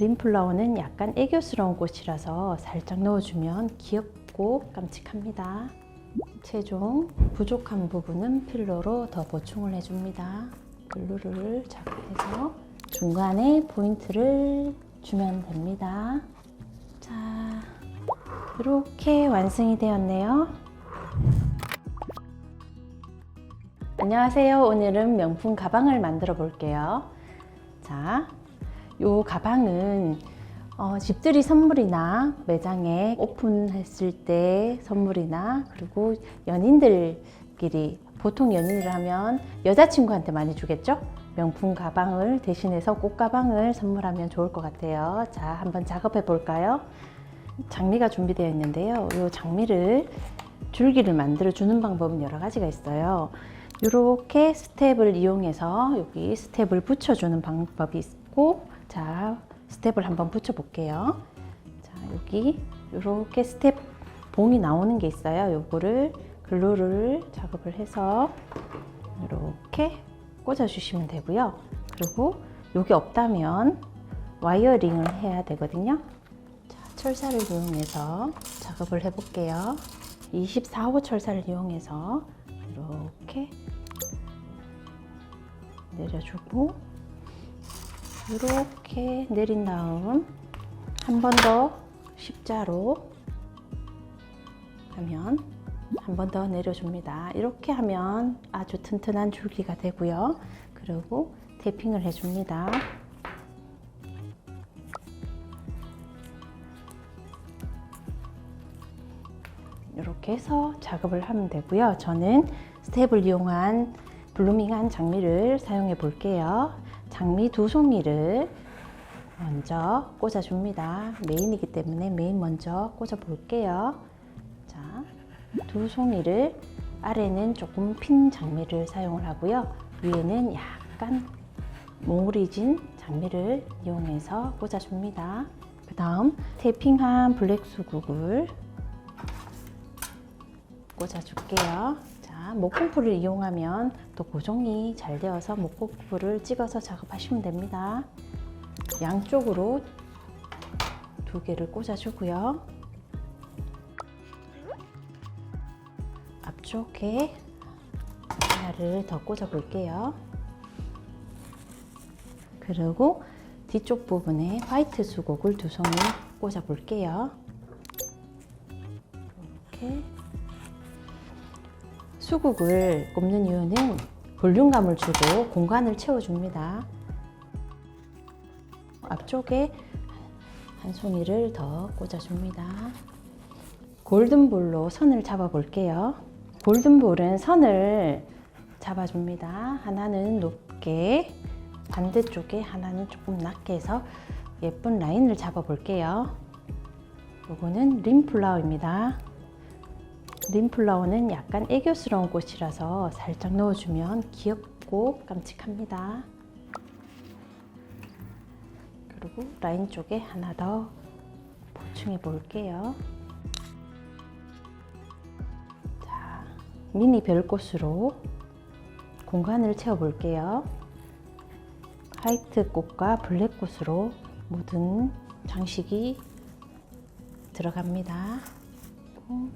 림플라워는 약간 애교스러운 꽃이라서 살짝 넣어주면 귀엽고 깜찍합니다. 최종 부족한 부분은 필러로 더 보충을 해줍니다. 글루를 작업해서 중간에 포인트를 주면 됩니다. 자, 이렇게 완성이 되었네요. 안녕하세요. 오늘은 명품 가방을 만들어 볼게요. 자, 요 가방은 어, 집들이 선물이나 매장에 오픈했을 때 선물이나 그리고 연인들끼리 보통 연인을 하면 여자친구한테 많이 주겠죠? 명품 가방을 대신해서 꽃 가방을 선물하면 좋을 것 같아요. 자, 한번 작업해 볼까요? 장미가 준비되어 있는데요. 이 장미를 줄기를 만들어 주는 방법은 여러 가지가 있어요. 이렇게 스텝을 이용해서 여기 스텝을 붙여주는 방법이 있고, 자, 스텝을 한번 붙여 볼게요. 자, 여기 이렇게 스텝 봉이 나오는 게 있어요. 요거를 글루를 작업을 해서 이렇게 꽂아 주시면 되고요. 그리고 여기 없다면 와이어링을 해야 되거든요. 자, 철사를 이용해서 작업을 해 볼게요. 24호 철사를 이용해서 이렇게 내려주고 이렇게 내린 다음 한 번 더 십자로 하면 한 번 더 내려줍니다. 이렇게 하면 아주 튼튼한 줄기가 되고요. 그리고 테이핑을 해줍니다. 이렇게 해서 작업을 하면 되고요. 저는 스텝을 이용한 블루밍한 장미를 사용해 볼게요. 장미 두 송이를 먼저 꽂아줍니다. 메인이기 때문에 메인 먼저 꽂아 볼게요. 자, 두 송이를 아래는 조금 핀 장미를 사용을 하고요. 위에는 약간 몽우리진 장미를 이용해서 꽂아줍니다. 그 다음 테이핑한 블랙 수국을 꽂아줄게요. 자, 목공풀을 이용하면 또 고정이 잘 되어서 목공풀을 찍어서 작업하시면 됩니다. 양쪽으로 두 개를 꽂아주고요. 앞쪽에 하나를 더 꽂아 볼게요. 그리고 뒤쪽 부분에 화이트 수국을 두 송이 꽂아 볼게요. 이렇게 수국을 꼽는 이유는 볼륨감을 주고 공간을 채워줍니다. 앞쪽에 한 송이를 더 꽂아줍니다. 골든볼로 선을 잡아 볼게요. 골든볼은 선을 잡아줍니다. 하나는 높게, 반대쪽에 하나는 조금 낮게 해서 예쁜 라인을 잡아 볼게요. 요거는 림플라워입니다. 림플라워는 약간 애교스러운 꽃이라서 살짝 넣어주면 귀엽고 깜찍합니다. 그리고 라인 쪽에 하나 더 보충해 볼게요. 자, 미니 별꽃으로 공간을 채워 볼게요. 화이트 꽃과 블랙 꽃으로 모든 장식이 들어갑니다.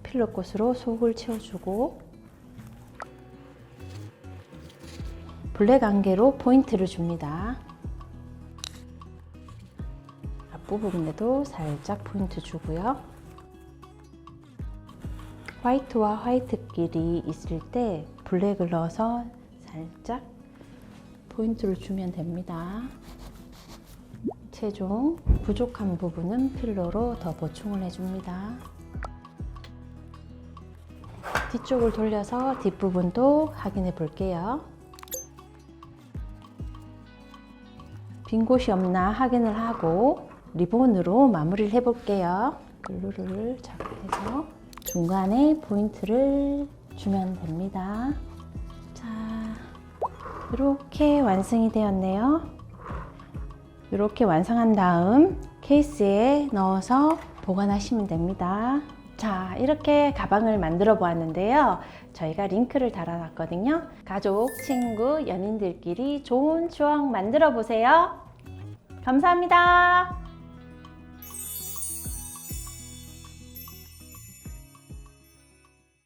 필러꽃으로 속을 채워주고 블랙 안개로 포인트를 줍니다. 앞부분에도 살짝 포인트 주고요. 화이트와 화이트끼리 있을 때 블랙을 넣어서 살짝 포인트를 주면 됩니다. 최종 부족한 부분은 필러로 더 보충을 해줍니다. 뒤쪽을 돌려서 뒷부분도 확인해 볼게요. 빈 곳이 없나 확인을 하고 리본으로 마무리를 해 볼게요. 글루를 작업해서 중간에 포인트를 주면 됩니다. 자, 이렇게 완성이 되었네요. 이렇게 완성한 다음 케이스에 넣어서 보관하시면 됩니다. 자, 이렇게 가방을 만들어 보았는데요. 저희가 링크를 달아놨거든요. 가족, 친구, 연인들끼리 좋은 추억 만들어 보세요. 감사합니다.